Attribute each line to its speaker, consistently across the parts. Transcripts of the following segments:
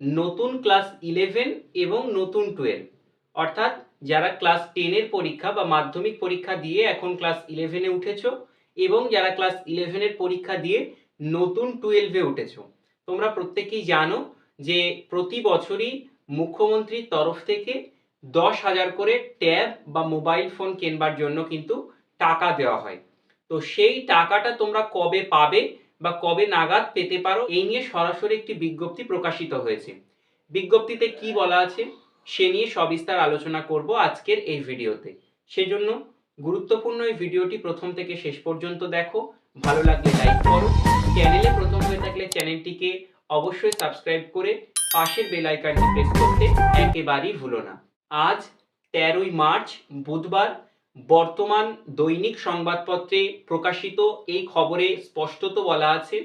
Speaker 1: নতুন class eleven এবং নতুন টুয়েলভ অর্থাৎ যারা ক্লাস টেনের পরীক্ষা বা মাধ্যমিক পরীক্ষা দিয়ে এখন ক্লাস ইলেভেনে উঠেছ এবং যারা ক্লাস ইলেভেনের পরীক্ষা দিয়ে নতুন টুয়েলভে উঠেছ। তোমরা প্রত্যেকেই জানো যে প্রতি বছরই মুখ্যমন্ত্রীর তরফ থেকে দশ হাজার করে ট্যাব বা মোবাইল ফোন কেনবার জন্য কিন্তু টাকা দেওয়া হয়। তো সেই টাকাটা তোমরা কবে পাবে বা কবে নাগাদ পেতে পারো, এই নিয়ে সরাসরি একটি বিজ্ঞপ্তি প্রকাশিত হয়েছে। বিজ্ঞপ্তিতে কি বলা আছে, সে নিয়ে সবিস্তার আলোচনা করব আজকের এই ভিডিওতে। সেজন্য গুরুত্বপূর্ণ এই ভিডিওটি প্রথম থেকে শেষ পর্যন্ত দেখো, ভালো লাগলে লাইক করো, চ্যানেলে প্রথম হয়ে থাকলে চ্যানেলটিকে অবশ্যই সাবস্ক্রাইব করে পাশের বেল আইকনটি প্রেস করতে একেবারেই ভুলো না। আজ তেরোই মার্চ, বুধবার বর্তমান দৈনিক সংবাদপত্রে প্রকাশিত এই খবরে স্পষ্টত বলা আছে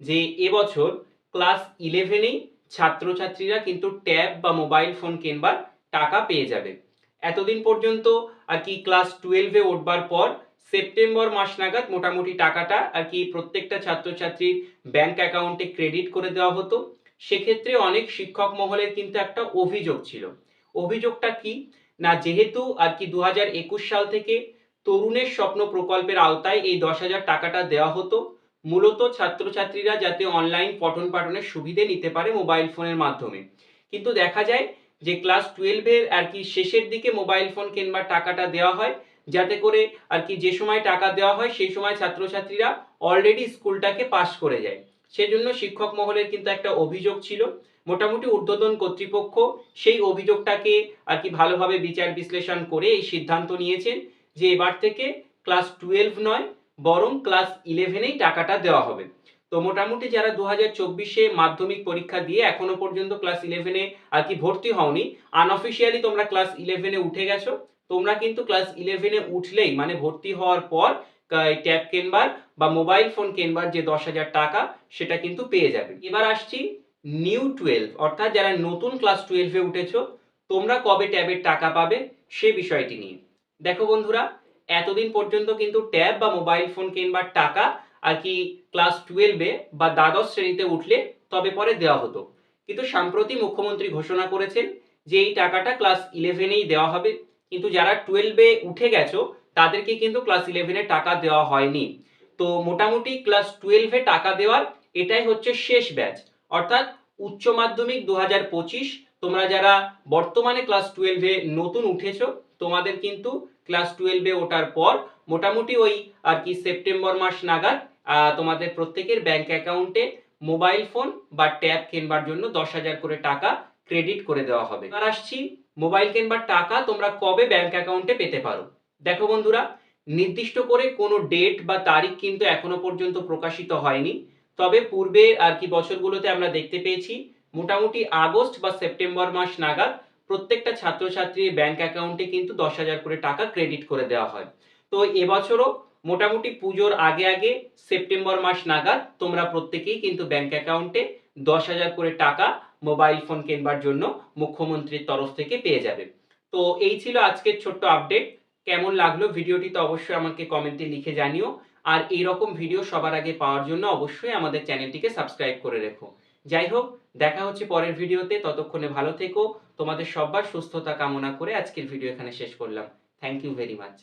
Speaker 1: যে এবছর ক্লাস ইলেভেনেই ছাত্রছাত্রীরা কিন্তু ট্যাব বা মোবাইল ফোন কেনবার টাকা পেয়ে যাবে। এতদিন পর্যন্ত আর কি ক্লাস টুয়েলভে উঠবার পর সেপ্টেম্বর মাস নাগাদ মোটামুটি টাকাটা আর কি প্রত্যেকটা ছাত্রছাত্রীর ব্যাংক অ্যাকাউন্টে ক্রেডিট করে দেওয়া হতো। সেক্ষেত্রে অনেক শিক্ষক মহলের কিন্তু একটা অভিযোগ ছিল। অভিযোগটা কি? না, যেহেতু আর কি দু সাল থেকে তরুণের স্বপ্ন প্রকল্পের আওতায় এই দশ হাজার টাকাটা দেওয়া হতো, মূলত ছাত্রছাত্রীরা যাতে অনলাইন পঠন পাঠনের সুবিধে নিতে পারে মোবাইল ফোনের মাধ্যমে। কিন্তু দেখা যায় যে ক্লাস টুয়েলভের আর কি শেষের দিকে মোবাইল ফোন কেনবার টাকাটা দেওয়া হয়, যাতে করে আর কি যে সময় টাকা দেওয়া হয়, সেই সময় ছাত্রছাত্রীরা অলরেডি স্কুলটাকে পাশ করে যায়। সেজন্য শিক্ষক মহলের কিন্তু একটা অভিযোগ ছিল। মোটামুটি ঊর্ধ্বতন কর্তৃপক্ষ সেই অভিযোগটাকে আর কি ভালোভাবে বিচার বিশ্লেষণ করে এই সিদ্ধান্ত নিয়েছেন যে এবার থেকে ক্লাস টুয়েলভ নয়, বরং ক্লাস ইলেভেনেই টাকাটা দেওয়া হবে। তো মোটামুটি যারা দু হাজার চব্বিশে মাধ্যমিক পরীক্ষা দিয়ে এখনও পর্যন্ত ক্লাস ইলেভেনে আর কি ভর্তি হওনি আনঅফিসিয়ালি তোমরা ক্লাস ইলেভেনে উঠে গেছো। তোমরা কিন্তু ক্লাস ইলেভেনে উঠলেই মানে ভর্তি হওয়ার পর ট্যাব কেনবার বা মোবাইল ফোন কেনবার যে দশ হাজার টাকা, সেটা কিন্তু পেয়ে যাবে। এবার আসছি নিউ টুয়েলভ। অর্থাৎ যারা নতুন ক্লাস টুয়েলভে উঠেছ, তোমরা কবে ট্যাবের টাকা পাবে, সে বিষয়টি নিয়ে। দেখো বন্ধুরা, এতদিন পর্যন্ত কিন্তু ট্যাব বা মোবাইল ফোন কেনবার টাকা আর কি ক্লাস টুয়েলভে বা দ্বাদশ শ্রেণীতে উঠলে তবে পরে দেওয়া হতো। কিন্তু সাম্প্রতি মুখ্যমন্ত্রী ঘোষণা করেছেন যে এই টাকাটা ক্লাস ইলেভেনেই দেওয়া হবে। কিন্তু যারা টুয়েলভে উঠে গেছো তাদেরকে কিন্তু ক্লাস ইলেভেনে টাকা দেওয়া হয়নি। তো মোটামুটি ক্লাস টুয়েলভে টাকা দেওয়ার এটাই হচ্ছে শেষ ব্যাচ অর্থাৎ উচ্চ মাধ্যমিক দু হাজার পঁচিশ, তোমরা যারা বর্তমানে ক্লাস টুয়েলভে নতুন উঠেছো, তোমাদের কিন্তু ক্লাস টুয়েলভে ওঠার পর মোটামুটি ওই আর কি সেপ্টেম্বর মাস নাগাদ তোমাদের প্রত্যেকের ব্যাংক অ্যাকাউন্টে মোবাইল ফোন বা ট্যাব কেনবার জন্য দশ হাজার করে টাকা ক্রেডিট করে দেওয়া হবে। এবার আসছি মোবাইল কেনবার টাকা তোমরা কবে ব্যাংক অ্যাকাউন্টে পেতে পারো? দেখো বন্ধুরা, নির্দিষ্ট করে কোনো ডেট বা তারিখ কিন্তু এখনও পর্যন্ত প্রকাশিত হয়নি। তবে পূর্বে আর কি বছরগুলোতে আমরা দেখতে পেয়েছি, মোটামুটি আগস্ট বা সেপ্টেম্বর মাস নাগাদ প্রত্যেকটা ছাত্রছাত্রীর ব্যাংক অ্যাকাউন্টে কিন্তু দশ হাজার করে টাকা ক্রেডিট করে দেওয়া হয়। তো এবছরও মোটামুটি পুজোর আগে আগে সেপ্টেম্বর মাস নাগাদ তোমরা প্রত্যেকেই কিন্তু ব্যাংক অ্যাকাউন্টে দশ হাজার করে টাকা মোবাইল ফোন কেনবার জন্য মুখ্যমন্ত্রীর তরফ থেকে পেয়ে যাবে। তো এই ছিল আজকের ছোট্ট আপডেট কেমন লাগল ভিডিওটি তো অবশ্যই আমাকে কমেন্টে লিখে জানিও। আর এই রকম ভিডিও সবার আগে পাওয়ার জন্য অবশ্যই আমাদের চ্যানেলটিকে সাবস্ক্রাইব করে রেখো। যাই হোক, দেখা হচ্ছে পরের ভিডিওতে ততক্ষণে ভালো থেকো। তোমাদের সবার সুস্থতা কামনা করে আজকের ভিডিও এখানে শেষ করলাম। Thank you very much